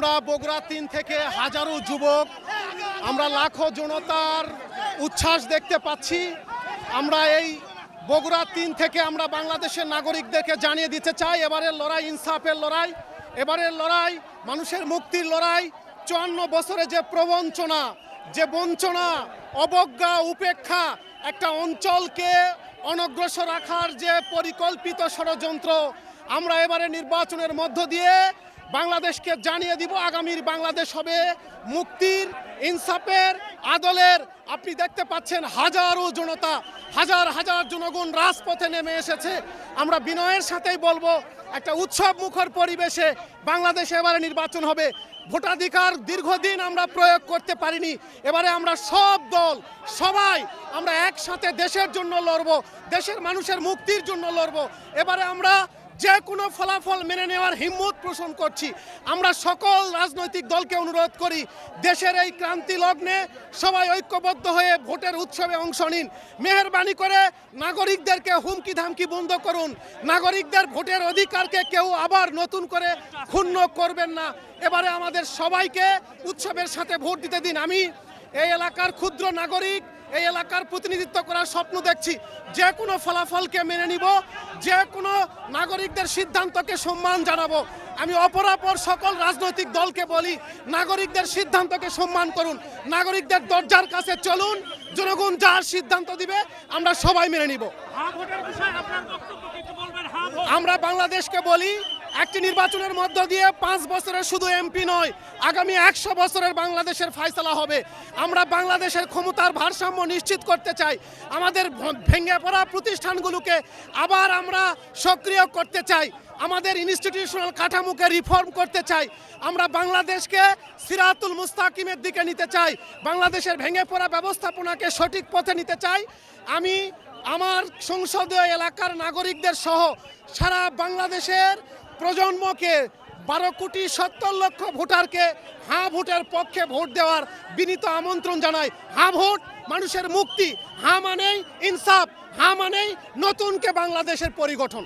আমরা বগুড়া তিন থেকে হাজারো যুবক, আমরা লাখো জনতার উচ্ছ্বাস দেখতে পাচ্ছি। আমরা এই বগুড়া তিন থেকে আমরা বাংলাদেশের নাগরিকদেরকে জানিয়ে দিতে চাই, এবারের লড়াই ইনসাফের লড়াই, এবারের লড়াই মানুষের মুক্তির লড়াই, চুয়ান্ন বছরে যে প্রবঞ্চনা, যে বঞ্চনা, অবজ্ঞা, উপেক্ষা, একটা অঞ্চলকে অনগ্রসর রাখার যে পরিকল্পিত ষড়যন্ত্র, আমরা এবারে নির্বাচনের মধ্য দিয়ে বাংলাদেশকে জানিয়ে দিব আগামীর বাংলাদেশ হবে মুক্তির, ইনসাফের, আদলের। আপনি দেখতে পাচ্ছেন হাজারো জনতা, হাজার হাজার জনগণ রাজপথে নেমে এসেছে। আমরা বিনয়ের সাথেই বলব, একটা উৎসব মুখর পরিবেশে বাংলাদেশে এবারে নির্বাচন হবে। ভোটাধিকার দীর্ঘদিন আমরা প্রয়োগ করতে পারিনি। এবারে আমরা সব দল, সবাই আমরা একসাথে দেশের জন্য লড়বো, দেশের মানুষের মুক্তির জন্য লড়বো। এবারে আমরা যে কোনো ফলাফল মেনে নেওয়ার হিম্মত পোষণ করছি। আমরা সকল রাজনৈতিক দলকে অনুরোধ করি, দেশের এই ক্রান্তি লগ্নে সবাই ঐক্যবদ্ধ হয়ে ভোটের উৎসবে অংশ নিন। মেহরবানি করে নাগরিকদেরকে হুমকি ধামকি বন্ধ করুন। নাগরিকদের ভোটের অধিকারকে কেউ আবার নতুন করে ক্ষুণ্ণ করবেন না। এবারে আমাদের সবাইকে উৎসবের সাথে ভোট দিতে দিন। আমি এই এলাকার ক্ষুদ্র নাগরিক এই এলাকার প্রতিনিধিত্ব করার স্বপ্ন দেখছি। যে কোনো ফলাফলকে মেনে নিব যে কোনো নাগরিকদের সিদ্ধান্তকে সম্মান জানাব। আমি অপরাপর সকল রাজনৈতিক দলকে বলি নাগরিকদের সিদ্ধান্তকে সম্মান করুন। নাগরিকদের দরজার কাছে চলুন জনগণ যার সিদ্ধান্ত দিবে আমরা সবাই মেনে নিব। আমরা বাংলাদেশকে বলি একটি নির্বাচনের মধ্য দিয়ে পাঁচ বছরের শুধু এমপি নয়, আগামী একশো বছরের বাংলাদেশের ফায়সালা হবে। আমরা বাংলাদেশের ক্ষমতার ভারসাম্য নিশ্চিত করতে চাই। আমাদের ভেঙে পড়া প্রতিষ্ঠানগুলোকে আবার আমরা সক্রিয় করতে চাই। আমাদের ইনস্টিটিউশনাল কাঠামোকে রিফর্ম করতে চাই। আমরা বাংলাদেশকে সিরাতুল মুস্তাকিমের দিকে নিতে চাই। বাংলাদেশের ভেঙে পড়া ব্যবস্থাপনাকে সঠিক পথে নিতে চাই। আমি আমার সংসদীয় এলাকার নাগরিকদের সহ সারা বাংলাদেশের প্রজন্মকে বারো কোটি সত্তর লক্ষ ভোটারকে হা ভোটের পক্ষে ভোট দেওয়ার বিনীত আমন্ত্রণ জানায় হা ভোট মানুষের মুক্তি, হা মানেই ইনসাফ, হা মানেই নতুনকে বাংলাদেশের পরিগঠন।